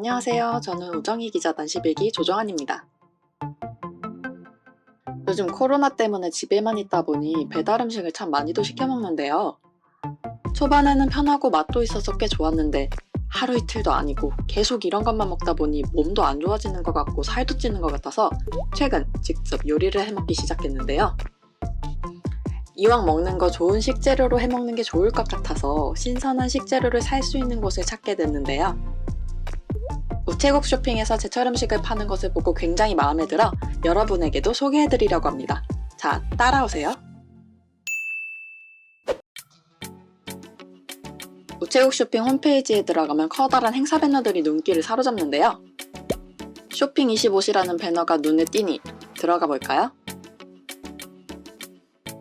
안녕하세요. 저는 우정희 기자단 11기 조정환입니다. 요즘 코로나 때문에 집에만 있다 보니 배달 음식을 참 많이도 시켜 먹는데요. 초반에는 편하고 맛도 있어서 꽤 좋았는데 하루 이틀도 아니고 계속 이런 것만 먹다 보니 몸도 안 좋아지는 것 같고 살도 찌는 것 같아서 최근 직접 요리를 해 먹기 시작했는데요. 이왕 먹는 거 좋은 식재료로 해 먹는 게 좋을 것 같아서 신선한 식재료를 살 수 있는 곳을 찾게 됐는데요. 우체국 쇼핑에서 제철 음식을 파는 것을 보고 굉장히 마음에 들어 여러분에게도 소개해드리려고 합니다. 자, 따라오세요. 우체국 쇼핑 홈페이지에 들어가면 커다란 행사 배너들이 눈길을 사로잡는데요. 쇼핑 25시라는 배너가 눈에 띄니 들어가 볼까요?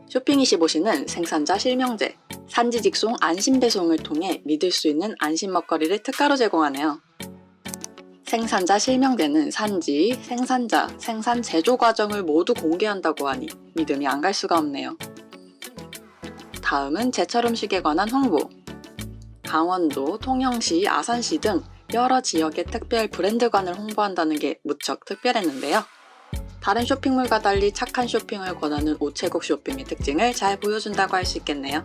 쇼핑 25시는 생산자 실명제, 산지 직송 안심 배송을 통해 믿을 수 있는 안심 먹거리를 특가로 제공하네요. 생산자 실명제는 산지, 생산자, 생산 제조 과정을 모두 공개한다고 하니 믿음이 안 갈 수가 없네요. 다음은 제철 음식에 관한 홍보. 강원도, 통영시, 아산시 등 여러 지역의 특별 브랜드관을 홍보한다는 게 무척 특별했는데요. 다른 쇼핑몰과 달리 착한 쇼핑을 권하는 우체국 쇼핑의 특징을 잘 보여준다고 할 수 있겠네요.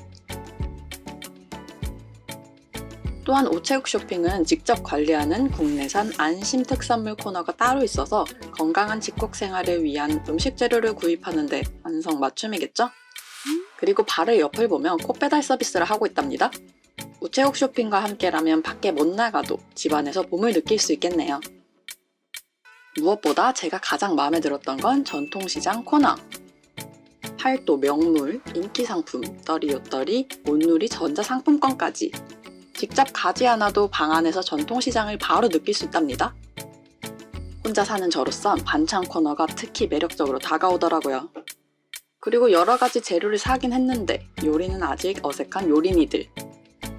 또한 우체국 쇼핑은 직접 관리하는 국내산 안심 특산물 코너가 따로 있어서 건강한 집콕 생활을 위한 음식 재료를 구입하는데 완성 맞춤이겠죠? 그리고 바로 옆을 보면 꽃배달 서비스를 하고 있답니다. 우체국 쇼핑과 함께라면 밖에 못 나가도 집안에서 봄을 느낄 수 있겠네요. 무엇보다 제가 가장 마음에 들었던 건 전통시장 코너. 팔도 명물, 인기 상품, 떨이요떨이, 온누리 전자상품권까지 직접 가지 않아도 방 안에서 전통시장을 바로 느낄 수 있답니다. 혼자 사는 저로선 반찬 코너가 특히 매력적으로 다가오더라고요. 그리고 여러 가지 재료를 사긴 했는데 요리는 아직 어색한 요리니들.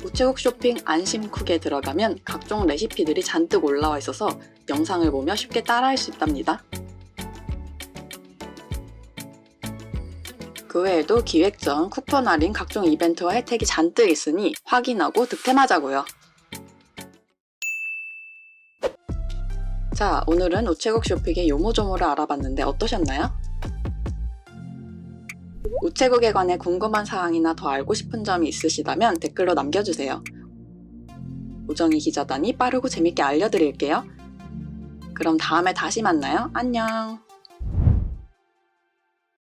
우체국 쇼핑 안심쿡에 들어가면 각종 레시피들이 잔뜩 올라와 있어서 영상을 보며 쉽게 따라할 수 있답니다. 그 외에도 기획전, 쿠폰 할인, 각종 이벤트와 혜택이 잔뜩 있으니 확인하고 득템하자고요. 자, 오늘은 우체국 쇼핑의 요모조모를 알아봤는데 어떠셨나요? 우체국에 관해 궁금한 사항이나 더 알고 싶은 점이 있으시다면 댓글로 남겨주세요. 우정희 기자단이 빠르고 재밌게 알려드릴게요. 그럼 다음에 다시 만나요. 안녕.